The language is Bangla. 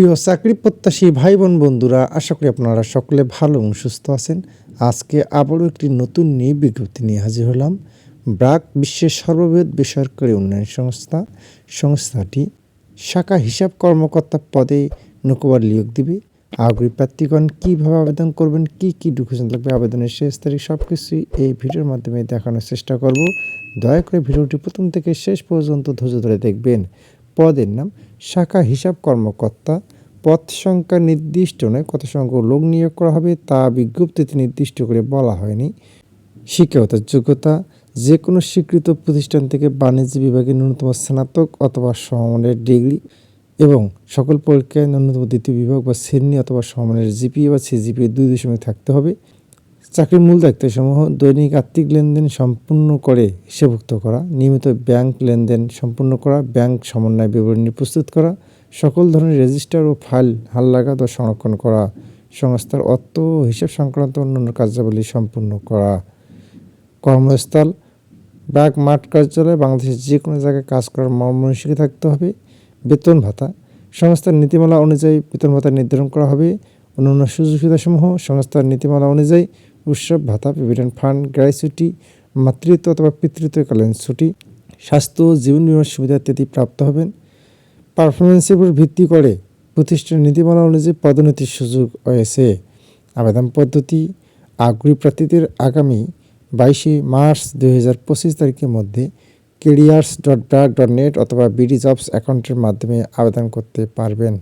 প্রিয় চাকরি প্রত্যাশী ভাই বোন বন্ধুরা, আশা করি আপনারা সকলে ভালো এবং সুস্থ আছেন। আজকে আবারও একটি নতুন নিয়ে বিজ্ঞপ্তি নিয়ে হাজির হলাম। ব্রাক বিশ্বের সর্ববৃহৎ বেসরকারি উন্নয়ন সংস্থা, সংস্থাটি শাখা হিসাব কর্মকর্তা পদে নৌকবার নিয়োগ দিবে। আগ্রহী প্রার্থীগণ কীভাবে আবেদন করবেন, কী কী ডকুমেন্ট লাগবে, আবেদনের শেষ তারিখ সব কিছুই এই ভিডিওর মাধ্যমে দেখানোর চেষ্টা করব। দয়া করে ভিডিওটি প্রথম থেকে শেষ পর্যন্ত ধৈর্য ধরে দেখবেন। পদের নাম শাখা হিসাব কর্মকর্তা। পদ সংখ্যা নির্দিষ্ট নয়, কত সংখ্যক লোক নিয়োগ করা হবে তা বিজ্ঞপ্তিতে নির্দিষ্ট করে বলা হয়নি। শিক্ষাগত যোগ্যতা যে কোনো স্বীকৃত প্রতিষ্ঠান থেকে বাণিজ্য বিভাগে ন্যূনতম স্নাতক অথবা সমমানের ডিগ্রি এবং সকল পরীক্ষায় ন্যূনতম দ্বিতীয় বিভাগ বা শ্রেণি অথবা সমমানের জিপিএ বা সিজিপিএ দুই দশমিক থাকতে হবে। চাকরির মূল দায়িত্বসমূহ দৈনিক আর্থিক লেনদেন সম্পূর্ণ করে হিসাবভুক্ত করা, নিয়মিত ব্যাংক লেনদেন সম্পূর্ণ করা, ব্যাংক সমন্বয় বিবরণী প্রস্তুত করা, সকল ধরনের রেজিস্টার ও ফাইল হালনাগাদ ও সংরক্ষণ করা, সংস্থার অর্থ ও হিসাব সংক্রান্ত অন্যান্য কার্যাবলী সম্পূর্ণ করা। কর্মস্থল, ব্যাগ, মাঠ, কার্যালয়, বাংলাদেশের যে কোনো জায়গায় কাজ করার মর্মনসিকে থাকতে হবে। বেতন ভাতা, সংস্থার নীতিমালা অনুযায়ী বেতন ভাতা নির্ধারণ করা হবে। অন্যান্য সুযোগ সুবিধাসমূহ সংস্থার নীতিমালা অনুযায়ী উৎসব, ভাতা প্রভিডেন্ট ফান্ড গ্র্যাচুইটি মাতৃত্ব অথবা পিতৃত্বকালীন ছুটি, স্বাস্থ্য ও জীবন বিমার সুবিধা ইত্যাদি প্রাপ্ত হবেন। পারফরমেন্সের উপর ভিত্তি করে প্রতিষ্ঠানের নীতিমালা অনুযায়ী পদোন্নতির সুযোগ রয়েছে আবেদন পদ্ধতি, আগ্রহী প্রার্থীদের আগামী বাইশে মার্চ দুই হাজার পঁচিশ তারিখের মধ্যে careers dot BRAC dot net অথবা বিডি জবস অ্যাকাউন্টের মাধ্যমে আবেদন করতে পারবেন।